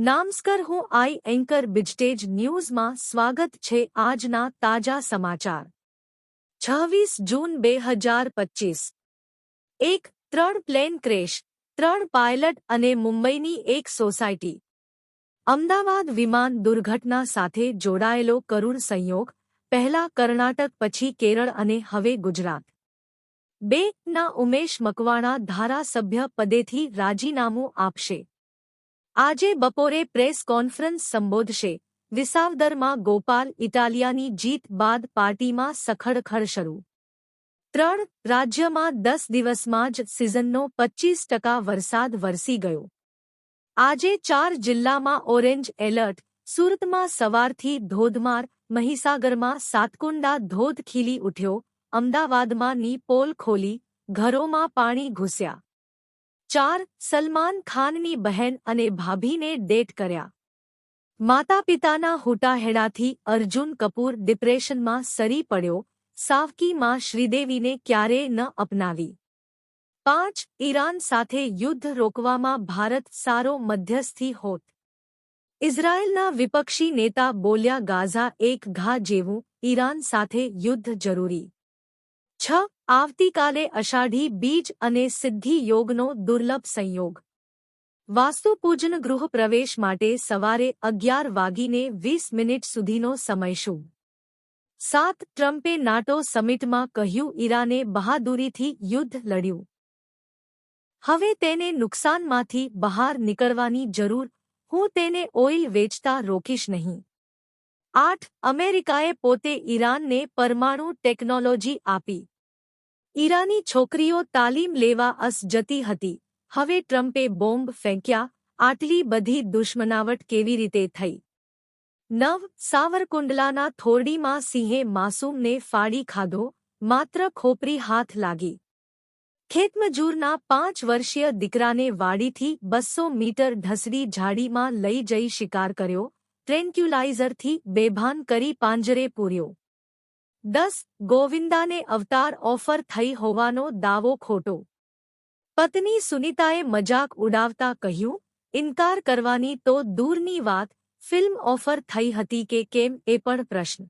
નામસ્કર હું આઈ એન્કર બિજટેજ ન્યૂઝમાં સ્વાગત છે આજના તાજા સમાચાર. છવ્વીસ જૂન બે હજાર પચીસ. એક ત્રણ પ્લેન ક્રેશ, ત્રણ પાયલટ અને મુંબઈની એક સોસાયટી. અમદાવાદ વિમાન દુર્ઘટના સાથે જોડાયેલો કરુણ સંયોગ, પહેલા કર્ણાટક પછી કેરળ અને હવે ગુજરાત. બે ના ઉમેશ મકવાણા ધારાસભ્ય પદેથી રાજીનામું આપશે. આજે બપોરે પ્રેસ કોન્ફરન્સ સંબોધશે. વિસાવદરમાં ગોપાલ ઇટાલિયાની જીત બાદ પાર્ટીમાં સખડખડ શરૂ. ત્રણ રાજ્યમાં દસ દિવસમાં જ સિઝનનો પચ્ચીસ ટકા વરસાદ વરસી ગયો. આજે ચાર જિલ્લામાં ઓરેન્જ એલર્ટ, સુરતમાં સવારથી ધોધમાર, મહીસાગરમાં સાતકુંડા ધોધ ખીલી ઉઠ્યો અમદાવાદમાં ની પોલ ખોલી, ઘરોમાં પાણી ઘૂસ્યા. ચાર સલમાન ખાનની બહેન અને ભાભીને ડેટ કર્યા. માતા પિતાના હુટાહેડાથી અર્જુન કપૂર ડિપ્રેશનમાં સરી પડ્યો, સાવકીમાં શ્રીદેવીને ક્યારેય ન અપનાવી. પાંચ ઈરાન સાથે યુદ્ધ રોકવામાં ભારત સારો મધ્યસ્થી હોત. ઇઝરાયેલના વિપક્ષી નેતા બોલ્યા ગાઝા એક ઘા જેવું ઈરાન સાથે યુદ્ધ જરૂરી. છ, આવતીકાલે અષાઢી બીજ અને સિદ્ધિ યોગનો દુર્લભ સંયોગ. વાસ્તુપૂજન ગૃહ પ્રવેશ માટે સવારે અગિયાર વાગીને વીસ મિનિટ સુધીનો સમય શું? સાત, ટ્રમ્પે નાટો સમિટમાં કહ્યું, ઈરાને બહાદુરીથી યુદ્ધ લડ્યું. હવે તેને નુકસાનમાંથી બહાર નીકળવાની જરૂર, હું તેને ઓઇલ વેચતા રોકીશ નહીં. આઠ, અમેરિકાએ પોતે ઈરાનને પરમાણુ ટેકનોલોજી આપી. ઈરાની છોકરીઓ તાલીમ લેવા અસ જતી હતી. હવે ટ્રમ્પે બોમ્બ ફેંક્યા, આટલી બધી દુશ્મનાવટ કેવી રીતે થઈ? નવ સાવરકુંડલાના થોરડીમાં સિંહે માસૂમને ફાડી ખાધો, માત્ર ખોપરી હાથ લાગી. ખેતમજૂરના પાંચ વર્ષીય દીકરાને વાડીથી બસો મીટર ઢસડી ઝાડીમાં લઈ જઈ શિકાર કર્યો, ટ્રેન્ક્યુલાઇઝરથી બેભાન કરી પાંજરે પૂર્યો. દસ, ગોવિંદાને અવતાર ઓફર થઈ હોવાનો દાવો ખોટો. પત્ની સુનિતાએ મજાક ઉડાવતા કહ્યું, ઇનકાર કરવાની તો દૂરની વાત, ફિલ્મ ઓફર થઈ હતી કે કેમ એ પણ પ્રશ્ન.